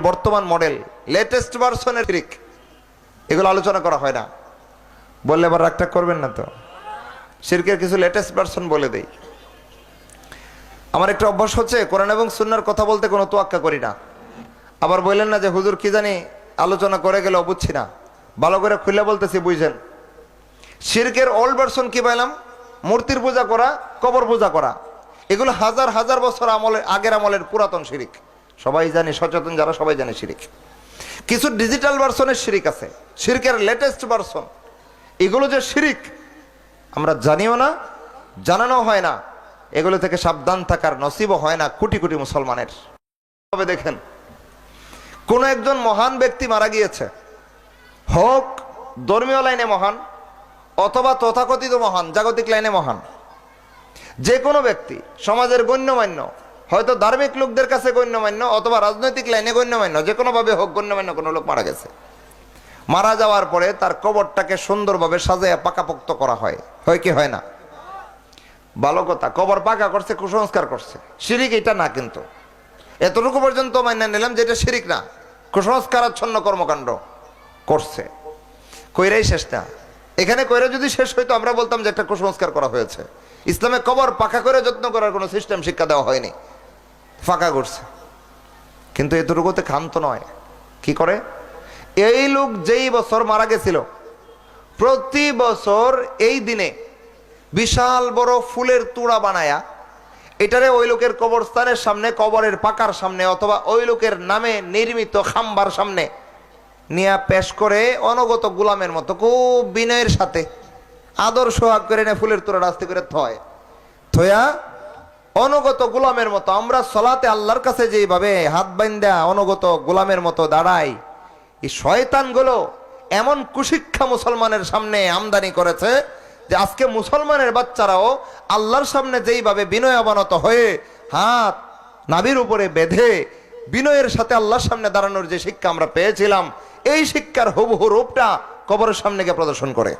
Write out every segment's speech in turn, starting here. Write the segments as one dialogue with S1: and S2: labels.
S1: বর্তমান model latest ভার্সনের trick এগুলো আলোচনা করা হয় না। বললে আবার রাগটা করবেন না তো। শিরকের কিছু লেটেস্ট ভার্সন বলে দেই। আমার একটা অভ্যাস হচ্ছে, কোরআন এবং সুন্নার কথা বলতে কোনো তোয়াক্কা করি না। আবার বললেন না যে, হুজুর কি জানি আলোচনা করে গেলে বুঝছি না। ভালো করে খুলে বলতেছি বুঝছেন শিরকের ওল্ড ভার্সন কি পাইলাম? মূর্তির পূজা করা, কবর পূজা করা। এগুলো হাজার হাজার বছর আমলের আগের আমলের পুরাতন শিরিক সবাই জানি, সচেতন যারা সবাই জানে শিরিক। কিছু ডিজিটাল ভার্সনের শিরিক আছে। শিরকের লেটেস্ট ভার্সন এগুলো যে শিরিক, আমরা জানিও না, জানানো হয় না। এগুলো থেকে সাবধান থাকার নসিবও হয় না কোটি কোটি মুসলমানের। তবে দেখেন, কোন একজন মহান ব্যক্তি মারা গিয়েছে। হোক ধর্মীয় লাইনে মহান, অথবা তথাকথিত মহান, জাগতিক লাইনে মহান। যে কোনো ব্যক্তি, সমাজের গণ্যমান্য হয়তো ধার্মিক লোকদের কাছে গণ্যমান্য অথবা রাজনৈতিক লাইনে গণ্যমান্য, যে কোনোভাবে হোক গণ্যমান্য কোনো লোক মারা গেছে। মারা যাওয়ার পরে তার কবরটাকে সুন্দরভাবে সাজাইয়া পাকাপোক্ত করা হয়। হয় কি হয় না? ভালো কথা, কবর পাকা করছে, কুসংস্কার করছে। শিরিক এটা না কিন্তু। এতটুকু পর্যন্ত মান্য নিলাম যেটা শিরিক না। কুসংস্কারাচ্ছন্ন কর্মকাণ্ড করছে। কইরাই শেষ না। এখানে কইরা যদি শেষ হইতো আমরা বলতাম যে একটা কুসংস্কার করা হয়েছে। ইসলামে কবর পাকা করে যত্ন করার কোনো সিস্টেম শিক্ষা দেওয়া হয়নি। ফাঁকা করছে। কিন্তু এতটুকুতে ক্ষান্ত নয়। কি করে? এই লোক যেই বছর মারা গেছিল, প্রতি বছর এই দিনে বিশাল বড় ফুলের তুড়া বানায়া এটারে ওই লোকের কবরস্থানের সামনে, কবরের পাকার সামনে অথবা ওই লোকের নামে নির্মিত খাম্বার সামনে নিয়া পেশ করে অনগত গোলামের মতো খুব বিনয়ের সাথে আদর সোহাগ করে নে ফুলের তোরা রাস্তে করে থয়। থয়া অনগত গোলামের মতো, আমরা সলাতে আল্লাহর কাছে যেইভাবে হাত বাইন্দা অনুগত গোলামের মতো দাঁড়াই, এই শয়তানগুলো এমন কুশিক্ষা মুসলমানের সামনে আমদানি করেছে যে আজকে মুসলমানের বাচ্চারাও আল্লাহর সামনে যেইভাবে বিনয় অবনত হয়ে হাত নাভির উপরে বেঁধে বিনয়ের সাথে আল্লাহর সামনে দাঁড়ানোর যে শিক্ষা আমরা পেয়েছিলাম, এই শিক্ষার হুবহু রূপটা কবরের সামনে গিয়ে প্রদর্শন করে।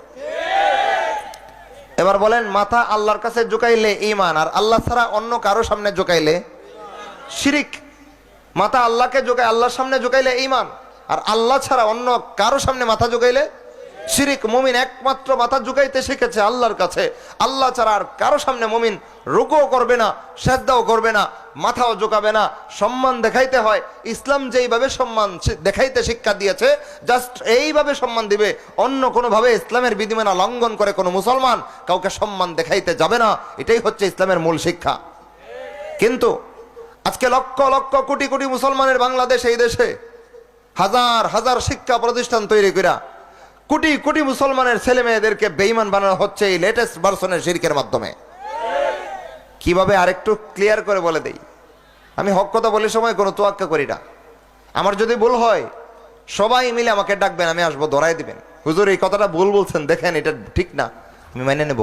S1: এবার বলেন, মাথা আল্লাহর কাছে জোকাইলে ইমান আর আল্লাহ ছাড়া অন্য কারও সামনে জোকাইলে শিরিক? মাথা আল্লাহকে জোকাই আল্লাহর সামনে জোকাইলে ইমান আর আল্লাহ ছাড়া অন্য কারও সামনে মাথা ঝুঁকাইলে শিরিক মুমিন একমাত্র মাথা ঝুঁকাইতে শিখেছে আল্লাহর কাছে। আল্লাহ ছাড়া আর কারও সামনে মুমিন রুকুও করবে না শ্রদ্ধাও করবে না, মাথাও ঝুঁকাবে না। সম্মান দেখাইতে হয়। ইসলাম যেইভাবে সম্মান দেখাইতে শিক্ষা দিয়েছে, জাস্ট এইভাবে সম্মান দিবে। অন্য কোনোভাবে ইসলামের বিধিমানা লঙ্ঘন করে কোনো মুসলমান কাউকে সম্মান দেখাইতে যাবে না। এটাই হচ্ছে ইসলামের মূল শিক্ষা। কিন্তু আজকে লক্ষ লক্ষ কোটি কোটি মুসলমানের বাংলাদেশ এই দেশে হাজার হাজার শিক্ষা প্রতিষ্ঠান তৈরি করা কোটি কোটি মুসলমানের ছেলে মেয়েদেরকে বেইমান বানানো হচ্ছে এই লেটেস্ট ভার্সনের শিরকের মাধ্যমে। কীভাবে আরেকটু ক্লিয়ার করে বলে দেই? আমি হক কথা বলে সময় কোনো তোয়াক্কা করি না। আমার যদি ভুল হয়, সবাই মিলে আমাকে ডাকবেন, আমি আসব, ধরাই দিবেন। হুজুর, এই কথাটা ভুল বলছেন, দেখেন এটা ঠিক না, আমি মেনে নেব।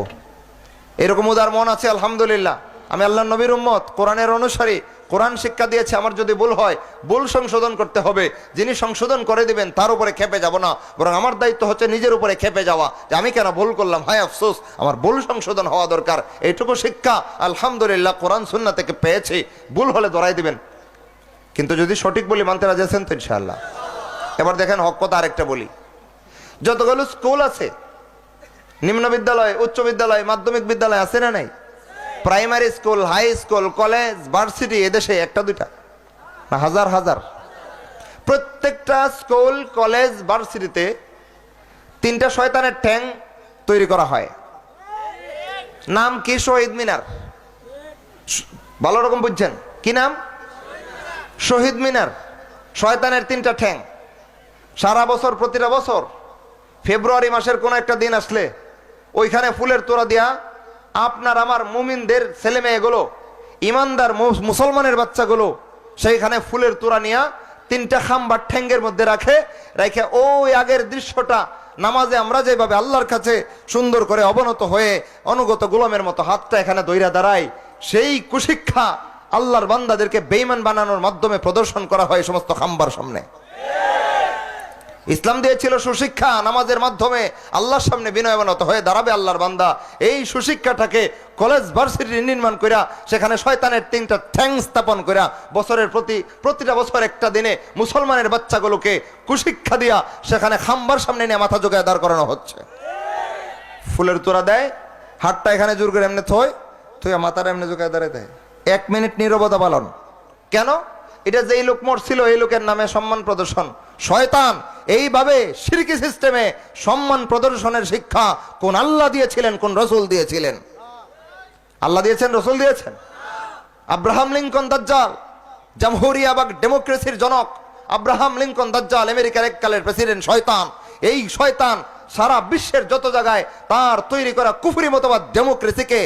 S1: এরকম উদার মন আছে, আলহামদুলিল্লাহ। আমি আল্লাহ নবীর উম্মত, কোরআনের অনুসারী, কোরআন শিক্ষা দিয়েছে, আমার যদি ভুল হয়, ভুল সংশোধন করতে হবে। যিনি সংশোধন করে দিবেন, তার উপরে খেপে যাব না। বরং আমার দায়িত্ব হচ্ছে নিজের উপরে খেপে যাওয়া, যে আমি কেন ভুল করলাম? হায় আফসোস, আমার ভুল সংশোধন হওয়া দরকার। এইটুকু শিক্ষা আলহামদুলিল্লাহ কোরআন সুন্না থেকে পেয়েছি। ভুল হলে ধরাই দিবেন। কিন্তু যদি সঠিক বলি, মানতে আছেন তো ইনশাআল্লাহ। এবার দেখেন হক কথা আরেকটা বলি। যতগুলো স্কুল আছে, নিম্ন বিদ্যালয়, উচ্চ বিদ্যালয়, মাধ্যমিক বিদ্যালয় আছে না নাই? Primary school, high school, college, varsity, এদেশে একটা, দুইটা। হাজার হাজার। প্রত্যেকটা স্কুল, কলেজ, ভার্সিটিতে তিনটা শয়তানের ঠ্যাং তৈরি করা হয়। নাম কি শহীদ মিনার? ভালো রকম বুঝছেন। কি নাম? শহীদ মিনার। শয়তানের তিনটা ঠ্যাং। সারা বছর, প্রতিটা বছর, ফেব্রুয়ারি মাসের কোন একটা দিন আসলে ওইখানে ফুলের তোড়া দিয়া আপনার, আমার মুমিনদের ছেলে মেয়েগুলো, ইমানদার মুসলমানের বাচ্চাগুলো, সেইখানে ফুলের তোড়া নিয়া তিনটা খাম্বার ঠ্যাঙ্গের মধ্যে রাখে রেখে ওই আগের দৃশ্যটা নামাজে আমরা যেভাবে আল্লাহর কাছে সুন্দর করে অবনত হয়ে অনুগত গোলামের মতো হাতটা এখানে দইরা দাঁড়ায়, সেই কুশিক্ষা আল্লাহর বান্দাদেরকে বেইমান বানানোর মাধ্যমে প্রদর্শন করা হয় সমস্ত খাম্বার সামনে। ইসলাম দিয়েছিল সুশিক্ষা নামাজের মাধ্যমে আল্লাহর সামনে বিনয়বনত হয়ে দাঁড়াবে আল্লাহর বান্দা। এই সুশিক্ষাটাকে কলেজ ভার্সিটি নির্মাণ করিয়া সেখানে শয়তানের তিনটা ঠ্যাং স্থাপন করিয়া বছরের প্রতি, প্রতিটা বছর একটা দিনে মুসলমানের বাচ্চাগুলোকে কুশিক্ষা দিয়া সেখানে খাম্বার সামনে নিয়ে মাথা জোগায় দাঁড় করানো হচ্ছে। ফুলের তোরা দেয়, হাতটা এখানে জোর করে এমনি থই মাথার এমনি জোগায় দাঁড়ায় দেয়। এক মিনিট নীরবতা পালন। কেন? এটা যেই লোক মরছিল, এই লোকের নামে সম্মান প্রদর্শন। শয়তান এইভাবে সিরকি সিস্টেমে সম্মান প্রদর্শনের শিক্ষা কোন আল্লাহ দিয়েছিলেন, কোন রসুল দিয়েছিলেন? আল্লাহ দিয়েছেন, রসুল দিয়েছেন? আব্রাহাম লিঙ্কন দাজ্জাল, জামহুরিয়া বা ডেমোক্রেসির জনক। আব্রাহাম লিঙ্কন দাজ্জাল, আমেরিকার এককালের প্রেসিডেন্ট, শয়তান। এই শয়তান সারা বিশ্বের যত জায়গায় তার তৈরি করা কুফুরি মতবাদ ডেমোক্রেসিকে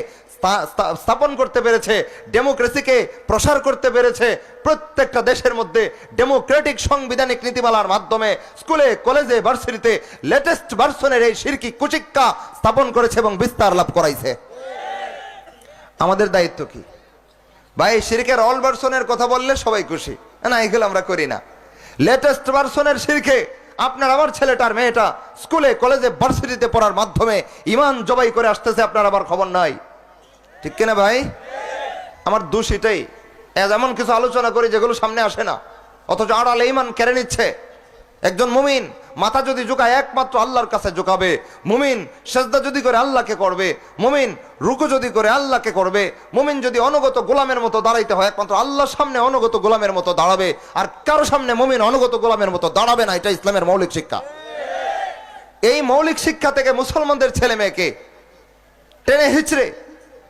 S1: স্থাপন করতে পেরেছে ডেমোক্রেসিকে প্রসার করতে পেরেছে, প্রত্যেকটা দেশের মধ্যে ডেমোক্রেটিক সাংবিধানিক নীতিমালার মাধ্যমে স্কুলে, কলেজে, ভার্সিটিতে লেটেস্ট ভার্সনের এই শিরকি কুচিক্কা স্থাপন করেছে এবং বিস্তার লাভ করাইছে। আমাদের দায়িত্ব কি? ভাই শিরকের অল ভার্সনের কথা বললে সবাই খুশি। না এগুলো আমরা করি না। লেটেস্ট ভার্সনের শিরকে আপনার আমার ছেলেটার মেয়েটা স্কুলে, কলেজে, ভার্সিটিতে পড়ার মাধ্যমে ইমান জবাই করে আসতেছে, আপনার আবার খবর নাই। ঠিক কিনা ভাই? আমার দোষ এটাই। এমন কিছু আলোচনা করি, যেগুলো সামনে আসে না। অথচ আড়ালে ইমান কেড়ে নিচ্ছে। একজন মুমিন মাথা যদি ঝুঁকায়, একমাত্র আল্লাহর কাছে ঝুঁকাবে। মুমিন সেজদা যদি করে, আল্লাহকে করবে। মুমিন রুকু যদি করে, আল্লাহকে করবে। মুমিন যদি অনুগত গোলামের মতো দাঁড়াইতে হয়, একমাত্র আল্লাহর সামনে অনুগত গোলামের মতো দাঁড়াবে। আর কারও সামনে মুমিন অনুগত গোলামের মতো দাঁড়াবে না, এটা ইসলামের মৌলিক শিক্ষা। এই মৌলিক শিক্ষা থেকে মুসলমানদের ছেলে মেয়েকে টেনে হিচড়ে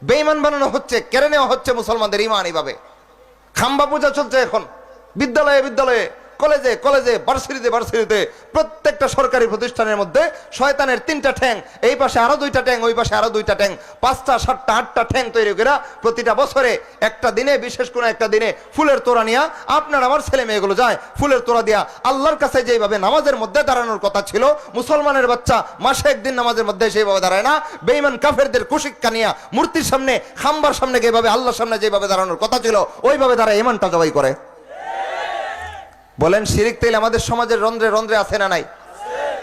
S1: বেইমান বানানো হচ্ছে, কেড়ে নেওয়া হচ্ছে মুসলমানদের ইমান এইভাবে। খাম্বা পূজা চলছে এখন। বিদ্যালয়ে বিদ্যালয়ে কলেজে কলেজে ভার্সিটিতে ভার্সিটিতে প্রত্যেকটা সরকারি প্রতিষ্ঠানের মধ্যে শয়তানের তিনটা ঠ্যাং। এই পাশে আরও দুইটা ট্যাং ওই পাশে আরও দুইটা ট্যাং পাঁচটা, সাতটা, আটটা ঠ্যাং তৈরি করে প্রতিটা বছরে একটা দিনে, বিশেষ কোনো একটা দিনে ফুলের তোড়া নিয়া আপনার আমার ছেলে মেয়েগুলো যায়, ফুলের তোড়া দিয়া আল্লাহর কাছে যেভাবে নামাজের মধ্যে দাঁড়ানোর কথা ছিল, মুসলমানের বাচ্চা মাসে একদিন নামাজের মধ্যে সেইভাবে দাঁড়ায় না বেইমান কাফেরদের কুশিক্ষা নিয়া মূর্তির সামনে, খাম্বার সামনে যেভাবে, আল্লাহর সামনে যেভাবে দাঁড়ানোর কথা ছিল, ওইভাবে দাঁড়ায় ইমানটা জবাই করে। বলেন, শিরিক তেল আমাদের সমাজের রন্ধ্রে রন্ধ্রে আছে না নাই?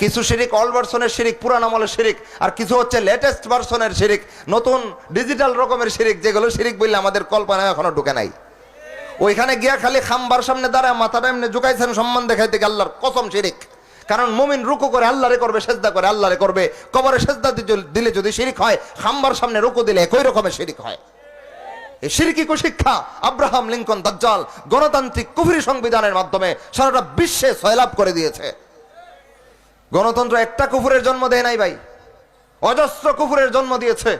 S1: কিছু শিরিক অল ভার্সনের শিরিক, পুরান আমলের শিরিক, আর কিছু হচ্ছে লেটেস্ট ভার্সনের শিরিক, নতুন ডিজিটাল রকমের শিরিক, যেগুলো শিরিক বললে আমাদের কল্পনা এখনও ঢুকে নাই। ওইখানে গিয়া খালি খাম্বার সামনে দাঁড়ায়, মাথাটা এমনি ঝুকাইছেন সম্মান দেখাইতে গিয়ে আল্লাহর কসম শিরিক। কারণ মুমিন রুকু করে আল্লাহরে করবে, সেজদা করে আল্লাহরে করবে, কবরে সেজদা দিলে যদি শিরিক হয়, খাম্বার সামনে রুকু দিলে একই রকমের শিরিক হয়। এই সিরকি শিক্ষা, আব্রাহাম লিঙ্কন দাজ্জাল গণতান্ত্রিক কুফরি সংবিধানের মাধ্যমে সারাটা বিশ্বে সয়লাভ করে দিয়েছে। গণতন্ত্র একটা কুফুরের জন্ম দেয় নাই ভাই, অজস্র কুফুরের জন্ম দিয়েছে।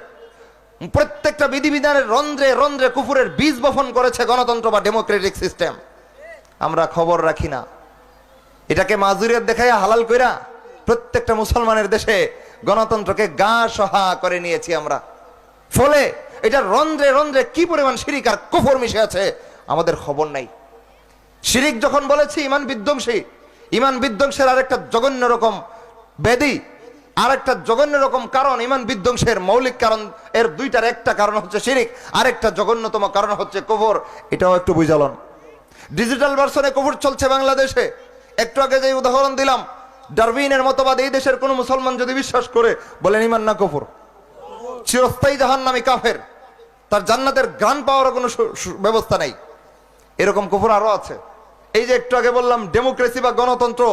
S1: প্রত্যেকটা বিধিবিধানের রন্ধ্রে রন্ধ্রে কুফুরের বীজ বপন করেছে গণতন্ত্র বা ডেমোক্রেটিক সিস্টেম। আমরা খবর রাখি না। এটাকে মাজুরিয়ত দেখাইয়া হালাল কইরা প্রত্যেকটা মুসলমানের দেশে গণতন্ত্রকে গা সহা করে নিয়েছি আমরা। ফলে এটা রন্ধ্রে রন্ধ্রে কি পরিমাণ শিরিক আর কুফর মিশে আছে, আমাদের খবর নাই। শিরিক যখন বলেছি, ইমান বিধ্বংসী। ইমান বিধ্বংসের আরেকটা জঘন্য রকম ব্যাধি আরেকটা জঘন্য রকম কারণ ইমান বিধ্বংসের মৌলিক কারণ, এর দুইটার একটা কারণ হচ্ছে শিরিক, আরেকটা জঘন্যতম কারণ হচ্ছে কবর এটাও একটু বুঝালন। ডিজিটাল ভার্সনে কবর চলছে বাংলাদেশে। একটু আগে যে উদাহরণ দিলাম, ডারউইনের মতবাদ এই দেশের কোনো মুসলমান যদি বিশ্বাস করে, বলেন ইমান না কফর। চিরস্থায়ী জাহান নামে কাফের। তার জান্নাতের গ্রান পাওয়ার কোনো ব্যবস্থা নেই। এরকম কুফুর আরও আছে। এই যে একটু আগে বললাম, ডেমোক্রেসি বা গণতন্ত্র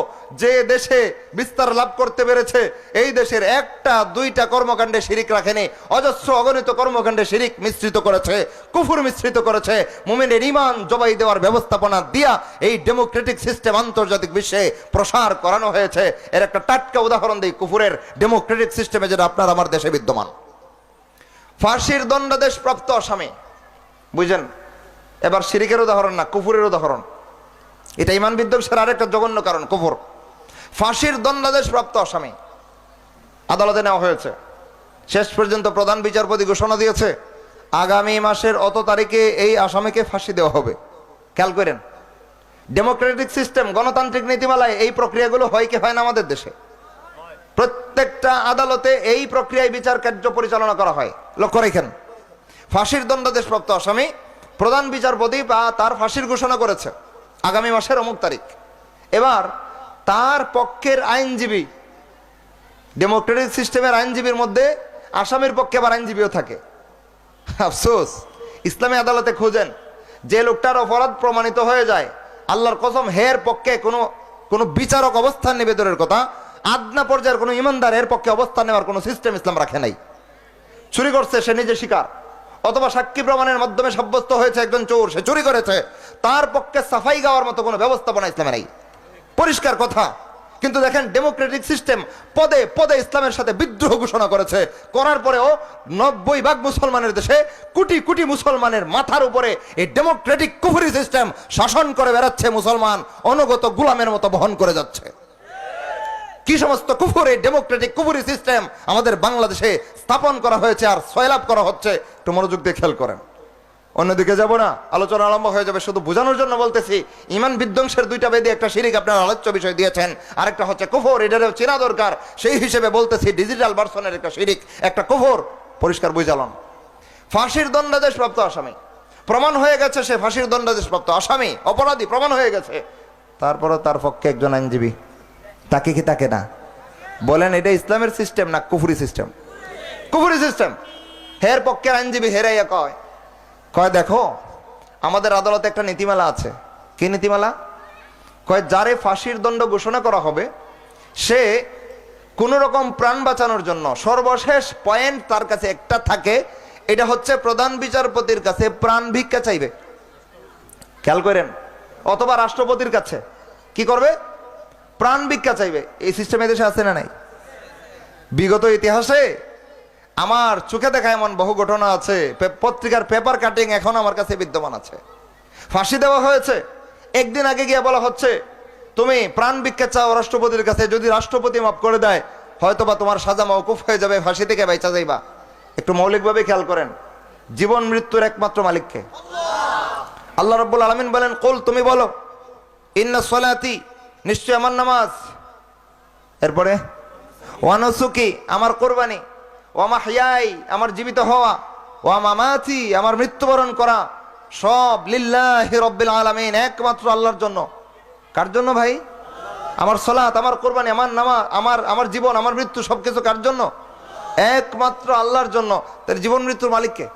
S1: যে দেশে বিস্তার লাভ করতে পেরেছে, এই দেশের একটা, দুইটা কর্মকাণ্ডে শিরিক রাখেনি। অজস্র অগণিত কর্মকাণ্ডে শিরিক মিশ্রিত করেছে, কুফুর মিশ্রিত করেছে। মুমিনের ইমান জবাই দেওয়ার ব্যবস্থাপনা দিয়া এই ডেমোক্রেটিক সিস্টেম আন্তর্জাতিক বিশ্বে প্রসার করানো হয়েছে। এর একটা টাটকা উদাহরণ দিই কুফুরের ডেমোক্রেটিক সিস্টেমে, যেটা আপনার আমার দেশে বিদ্যমান। ফাঁসির দণ্ডাদেশ প্রাপ্ত আসামি বুঝলেন এবার সিরিকের উদাহরণ না, কুফুরের উদাহরণ। এটা ইমান বিধ্বংসের আরেকটা জঘন্য কারণ, কুফুর। ফাঁসির দণ্ডাদেশ প্রাপ্ত আসামি আদালতে নেওয়া হয়েছে। শেষ পর্যন্ত প্রধান বিচারপতি ঘোষণা দিয়েছে, আগামী মাসের অত তারিখে এই আসামিকে ফাঁসি দেওয়া হবে। খেয়াল করেন, ডেমোক্রেটিক সিস্টেম, গণতান্ত্রিক নীতিমালায় এই প্রক্রিয়াগুলো হয় কি হয় না আমাদের দেশে? প্রত্যেকটা আদালতে এই প্রক্রিয়ায় বিচার কার্য পরিচালনা করা হয়। লক্ষ্য রেখেন। ফাঁসির দণ্ডাদেশপ্রাপ্ত আসামি, প্রধান বিচারপতি বা তার ফাঁসির ঘোষণা করেছে আগামী মাসের অমুক তারিখ। এবার তার পক্ষের আইনজীবী, ডেমোক্রেটিক সিস্টেমের আইনজীবীর মধ্যে আসামির পক্ষে আবার আইনজীবীও থাকে। আফসোস, ইসলামী আদালতে খোঁজেন, যে লোকটার অপরাধ প্রমাণিত হয়ে যায়, আল্লাহর কসম, হের পক্ষে কোনো কোনো বিচারক অবস্থান নেবে দূরের কথা, আদনা পর্যায়ের কোনো ইমানদার এর পক্ষে অবস্থান নেওয়ার কোনো সিস্টেম ইসলাম রাখে নাই। চুরি করছে, সে নিজে শিকার। অথবা সাক্ষী প্রমাণের মাধ্যমে সাব্যস্ত হয়েছে একজন চোর, সে চুরি করেছে। তার পক্ষে সাফাই গাওয়ার মতো কোনো ব্যবস্থাপনা ইসলামে নাই। পরিষ্কার কথা। কিন্তু দেখেন, ডেমোক্রেটিক সিস্টেম পদে পদে ইসলামের সাথে বিদ্রোহ ঘোষণা করেছে। করার পরেও নব্বই ভাগ মুসলমানের দেশে কোটি কোটি মুসলমানের মাথার উপরে এই ডেমোক্রেটিক কুফরি সিস্টেম শাসন করে বেড়াচ্ছে মুসলমান, অনুগত গুলামের মতো বহন করে যাচ্ছে। কি সমস্ত কুফুরি, ডেমোক্রেটিক কুফুরি সিস্টেম আমাদের বাংলাদেশে স্থাপন করা হয়েছে আর সয়লাভ করা হচ্ছে? একটু মনোযোগ দিয়ে খেয়াল করেন। অন্যদিকে যাব না, আলোচনা আরম্ভ হয়ে যাবে। শুধু বোঝানোর জন্য বলতেছি, ইমান বিধ্বংসের দুইটা বেদি, একটা শিরিক আপনার আলোচ্য বিষয় দিয়েছেন, আরেকটা হচ্ছে কুফর, এটারও চেনা দরকার। সেই হিসেবে বলতেছি ডিজিটাল ভার্সনের একটা শিরিক, একটা কুফর। পরিষ্কার বুঝালাম। ফাঁসির দণ্ডাদেশ প্রাপ্ত আসামি। প্রমাণ হয়ে গেছে সে ফাঁসির দণ্ডাদেশ প্রাপ্ত আসামি। অপরাধী, প্রমাণ হয়ে গেছে। তারপরও তার পক্ষে একজন আইনজীবী। তাকে কি তাকে না? বলেন, এটা ইসলামের সিস্টেম না কুফুরি সিস্টেম কুফুরি সিস্টেম হের পক্ষের আইনজীবী হেরাইয়া কয় কয়, দেখো, আমাদের আদালতে একটা নীতিমালা আছে। কি নীতিমালা? কয়, যারে ফাঁসির দণ্ড ঘোষণা করা হবে, সে কোন রকম প্রাণ বাঁচানোর জন্য সর্বশেষ পয়েন্ট তার কাছে একটা থাকে। এটা হচ্ছে প্রধান বিচারপতির কাছে প্রাণ ভিক্ষা চাইবে। খেয়াল করেন, অথবা রাষ্ট্রপতির কাছে। কি করবে? প্রাণ ভিক্ষা চাইবে। এই সিস্টেম এদেশে আছে না নাই? বিগত ইতিহাসে আমার চোখে দেখা এমন বহু ঘটনা আছে পত্রিকার পেপার কাটিং এখন আমার কাছে বিদ্যমান আছে। ফাঁসি দেওয়া হয়েছে। একদিন আগে গিয়ে বলা হচ্ছে, তুমি প্রাণ ভিক্ষা চাও রাষ্ট্রপতির কাছে, যদি রাষ্ট্রপতি মাফ করে দেয়, হয়তোবা তোমার সাজা মৌকুফ হয়ে যাবে, ফাঁসি থেকে বাইচা যাইবা। একটু মৌলিকভাবে খেয়াল করেন, জীবন মৃত্যুর একমাত্র মালিককে। আল্লাহ রব্বুল আলমিন বলেন, কোল, তুমি বলো, ইন্না সলাতি নিশ্চয় আমার নামাজ। এরপরে, ওয়ানসুকি, আমার কোরবানি। ওয়ামা হিয়াই, আমার জীবিত হওয়া। ওয়া মামাতি আমার মৃত্যুবরণ করা। সব লিল্লাহি রব্বিল আলামিন, একমাত্র আল্লাহর জন্য। কার জন্য ভাই? আমার সলাত, আমার কোরবানি, আমার নামা আমার আমার জীবন, আমার মৃত্যু সবকিছু কার জন্য? একমাত্র আল্লাহর জন্য। তার জীবন মৃত্যুর মালিককে।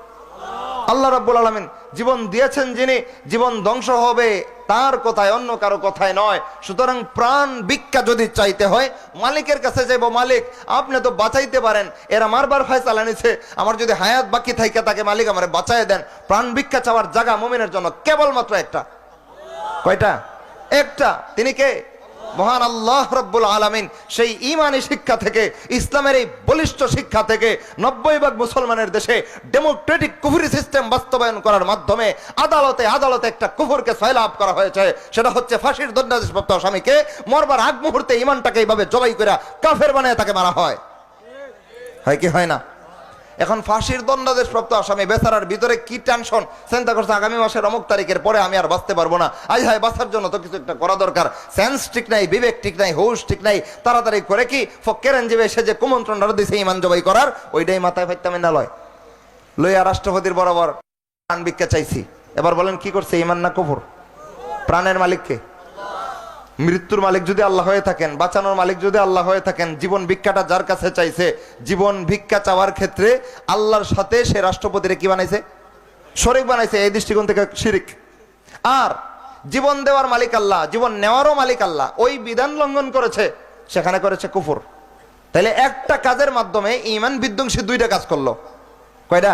S1: আল্লাহ রাব্বুল আলামিন জীবন দিয়েছেন যিনি, জীবন ধ্বংস হবে তার কথায়, অন্য কারও কথায় নয়। সুতরাং প্রাণ ভিক্ষা যদি চাইতে হয়, মালিকের কাছে যাইব, মালিক, আপনি তো বাঁচাইতে পারেন। এরা মারবার ফয়সালা নিছে। আমার যদি হায়াত বাকি থাকে, তাকে মালিক আমারে বাঁচায় দেন। প্রাণ ভিক্ষা চাওয়ার জায়গা মুমিনের জন্য কেবলমাত্র একটা। কয়টা? একটা। তিনি কে? মহান আল্লাহ রব্বুল আলামিন সেই ইমানি শিক্ষা থেকে, ইসলামের এই বলিষ্ঠ শিক্ষা থেকে নব্বই ভাগ মুসলমানের দেশে ডেমোক্রেটিক কুফুরি সিস্টেম বাস্তবায়ন করার মাধ্যমে আদালতে আদালতে একটা কুফুরকে সয়লাভ করা হয়েছে। সেটা হচ্ছে ফাঁসির দণ্ডাদেশপ্রাপ্ত স্বামীকে মরবার আগ মুহূর্তে ইমানটাকে এইভাবে জবাই করে কাফের বানায় তাকে মারা হয়। হয় কি হয় না? এখন ফাঁসির দণ্ডাদেশ প্রাপ্ত আসামি বেচারার ভিতরে কি টেনশন চিন্তা করছে আগামী মাসের অমুক তারিখের পরে আমি আর বাঁচতে পারব না। আজ হায়, বাঁচার জন্য তো কিছু একটা করা দরকার। সেন্স ঠিক নাই, বিবেক ঠিক নাই, হুশ ঠিক নাই। তাড়াতাড়ি করে কি? ফকেরেন যাবে সে যে কুমন্ত্রণটা দিছে ইমান জবাই করার, ওইটাই মাথায় ফাইতামে না লয়। লইয়া রাষ্ট্রপতির বরাবর প্রাণ ভিক্ষা চাইছি। এবার বলেন কি করছে? ইমান না কফর? প্রাণের মালিককে? মৃত্যুর মালিক যদি আল্লাহ হয়ে থাকেন, বাঁচানোর মালিক যদি আল্লাহ হয়ে থাকেন, জীবন ভিক্ষাটা যার কাছে চাইছে, জীবন ভিক্ষা চাওয়ার ক্ষেত্রে আল্লাহর সাথে সে রাষ্ট্রপতিরে কি বানাইছে? শরিক বানাইছে, এই দৃষ্টিকোণ থেকে শিরিক। আর জীবন দেওয়ার মালিক আল্লাহ, জীবন নেওয়ারও মালিক আল্লাহ, ওই বিধান লঙ্ঘন করেছে, সেখানে করেছে কুফুর। তাইলে একটা কাজের মাধ্যমে ইমান বিধ্বংসী দুইটা কাজ করল। কয়টা?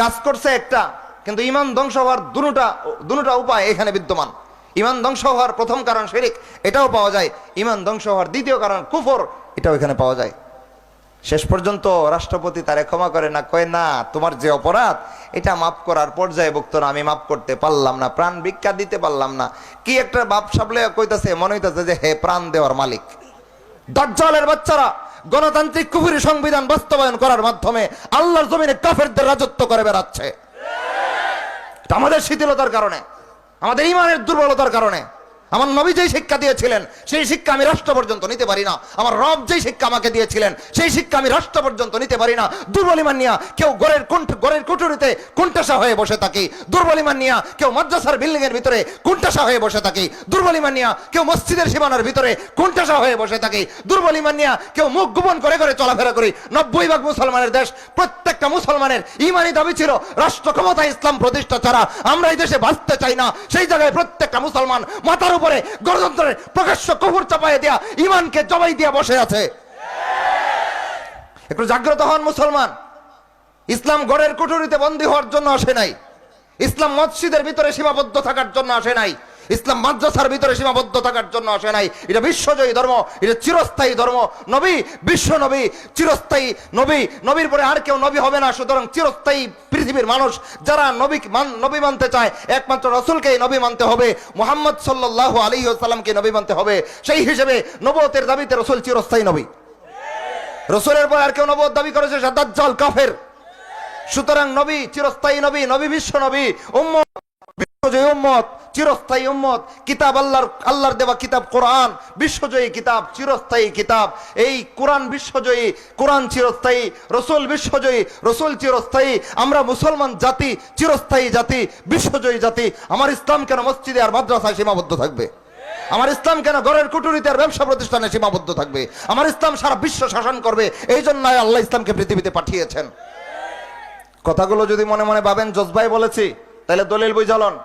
S1: কাজ করছে একটা, কিন্তু ইমান ধ্বংস হওয়ার দুটা দুটা উপায় এখানে বিদ্যমান। ইমান ধ্বংস হওয়ার প্রথম কারণ শিরিক, এটাও পাওয়া যায়। ইমান ধ্বংস হওয়ার দ্বিতীয় কারণ কুফর, এটাও এখানে পাওয়া যায়। শেষ পর্যন্ত রাষ্ট্রপতি তারে ক্ষমা করে না, কয়, না, তোমার যে অপরাধ, এটা মাফ করার পর্যায়ে বক্তর আমি মাফ করতে পারলাম না, প্রাণ ভিক্ষা দিতে পারলাম না। কি একটা বাপ সাবলে কইতাছে, মনে হইতাছে যে, হে প্রাণ দেওয়ার মালিক। দাজ্জালের বাচ্চারা গণতান্ত্রিক কুফুরি সংবিধান বাস্তবায়ন করার মাধ্যমে আল্লাহর জমিনে কাফেরদের রাজত্ব করে বেড়াচ্ছে। আমাদের শিথিলতার কারণে। আমাদের ইমানের দুর্বলতার কারণে। আমার নবী যেই শিক্ষা দিয়েছিলেন, সেই শিক্ষা আমি রাষ্ট্র পর্যন্ত নিতে পারি না। আমার রব যেই শিক্ষা আমাকে দিয়েছিলেন, সেই শিক্ষা আমি রাষ্ট্র পর্যন্ত নিতে পারি না। দুর্বলিমান নিয়া কেউ গড়ের কুণ্ঠ, গড়ের কুটুরিতে কুণ্ঠাসা হয়ে বসে থাকি। দুর্বলিমান নিয়া কেউ মাদ্রাসার বিল্ডিং এর ভিতরে কুণ্ঠাসা হয়ে বসে থাকি। দুর্বলিমান নিয়া কেউ মসজিদের সীমানার ভিতরে কুণ্ঠাসা হয়ে বসে থাকি। দুর্বলিমান নিয়া কেউ মুখ গোপন করে করে চলাফেরা করি। নব্বই ভাগ মুসলমানের দেশ, প্রত্যেকটা মুসলমানের ইমানি দাবি ছিল, রাষ্ট্র ক্ষমতা ইসলাম প্রতিষ্ঠা ছাড়া আমরা এই দেশে বাঁচতে চাই না। সেই জায়গায় প্রত্যেকটা মুসলমান মাথার উপরে গণতন্ত্রের প্রকাশ্য কবর চাপাই দেয়া ইমানকে জবাই দিয়া বসে আছে। একটু জাগ্রত হন মুসলমান। ইসলাম গড়ের কুটুরিতে বন্দী হওয়ার জন্য আসে নাই। ইসলাম মসজিদের ভিতরে সীমাবদ্ধ থাকার জন্য আসে নাই। ইসলাম মাদ্রাসার ভিতরে সীমাবদ্ধ থাকার জন্য আসে নাই। এটা বিশ্বজয়ী ধর্ম, এটা চিরস্থায়ী ধর্ম। নবী, বিশ্ব নবী, চিরস্থায়ী নবী। নবীর পরে আর কেউ নবী হবে না, সুতরাং চিরস্থায়ী পৃথিবীর মানুষ যারা নবী নবী মানতে চায়, একমাত্র রসুলকেই নবী মানতে হবে। মোহাম্মদ সাল্লাহ আলী সাল্লামকে নবী মানতে হবে। সেই হিসেবে নবতের দাবিতে রসুল চিরস্থায়ী নবী। রসুলের পর আর কেউ নবত দাবি করেছে সে দাজ্জাল কাফের। সুতরাং নবী চিরস্থায়ী নবী নবী বিশ্ব নবী, উম্মত বিশ্বজয়ী উম্মত, চিরস্থায়ী উম্মত। কিতাব আল্লাহর আল্লাহর দেওয়া কিতাব কোরআন, বিশ্বজয়ী কিতাব, চিরস্থায়ী কিতাব। এই কোরআন বিশ্বজয়ী, কোরআন চিরস্থায়ী, রসুল বিশ্বজয়ী, রসুল চিরস্থায়ী। আমরা মুসলমান জাতি, চিরস্থায়ী জাতি, বিশ্বজয়ী জাতি। আমার ইসলাম কেন মসজিদে আর মাদ্রাসায় সীমাবদ্ধ থাকবে? আমার ইসলাম কেন ঘরের কুটুরিতে আর ব্যবসা প্রতিষ্ঠানে সীমাবদ্ধ থাকবে? আমার ইসলাম সারা বিশ্ব শাসন করবে, এই জন্য আল্লাহ ইসলামকে পৃথিবীতে পাঠিয়েছেন। কথাগুলো যদি মনে মনে ভাবেন জজবাই বলেছি তাহলে দলিল বুঝালন।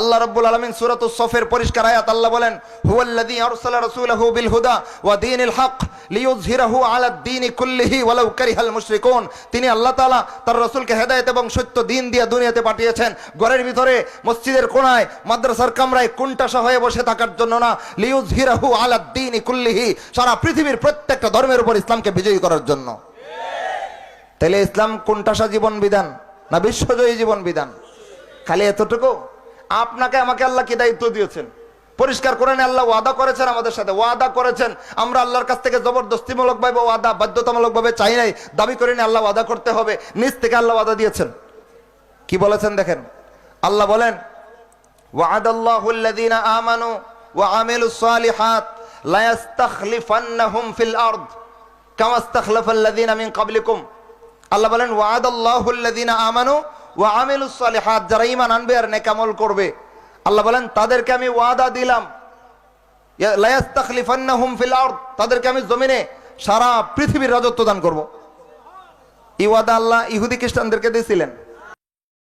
S1: আল্লাহ রাব্বুল আলামিন সূরাতুস সফের পরিষ্কার আয়াত আল্লাহ বলেন, হুয়াল্লাযী আরসালা রাসূলাহু বিল হুদা ওয়া দীনিল হক লিইয়ুযহিরাহু আলা দ্বীনি কুল্লিহি ওয়ালাউ কারিহাল মুশরিকুন। তিনি আল্লাহ তাআলা তার রাসূলকে হেদায়েত এবং সত্য দিন দিয়ে দুনিয়াতে পাঠিয়েছেন। ঘরের ভিতরে, মসজিদের কোণায় মাদ্রাসার কামরায় কুণ্ঠাসা হয়ে বসে থাকার জন্য না লিইয়ুযহিরাহু আলা দ্বীনি কুল্লিহি সারা পৃথিবীর প্রত্যেকটা ধর্মের উপর ইসলামকে বিজয়ী করার জন্য। তাহলে ইসলাম কোনটাসা জীবন বিধান না বিশ্বজয়ী জীবন বিধান? খালি এতটুকু? আপনাকে আমাকে আল্লাহ কি দায়িত্ব দিয়েছেন? পরিষ্কার করেন আল্লাহ ওয়াদা করেছেন আমাদের সাথে, ওয়াদা করেছেন। আমরা আল্লাহর কাছ থেকে জবরদস্তিমূলকভাবে ওয়াদা বাধ্যতামূলকভাবে চাই নাই। দাবি করেন আল্লাহ ওয়াদা করতে হবে। নিজ থেকে আল্লাহ ওয়াদা দিয়েছেন। কি বলেছেন দেখেন? আল্লাহ বলেন আমানু ওয়া আল্লাহ বলেন ওয়াদ আল্লাহুল্লাদিনা আমানু ওয়া আমিলুস সালিহাত, যারা ঈমান আনবে আর নেকামল করবে। আল্লাহ বলেন, তাদেরকে আমি ওয়াদা দিলাম। তাদেরকে আমি জমিনে সারা পৃথিবীর রাজত্ব দান করব। ওয়াদা আল্লাহ ইহুদি খ্রিস্টানদেরকে দিয়েছিলেন।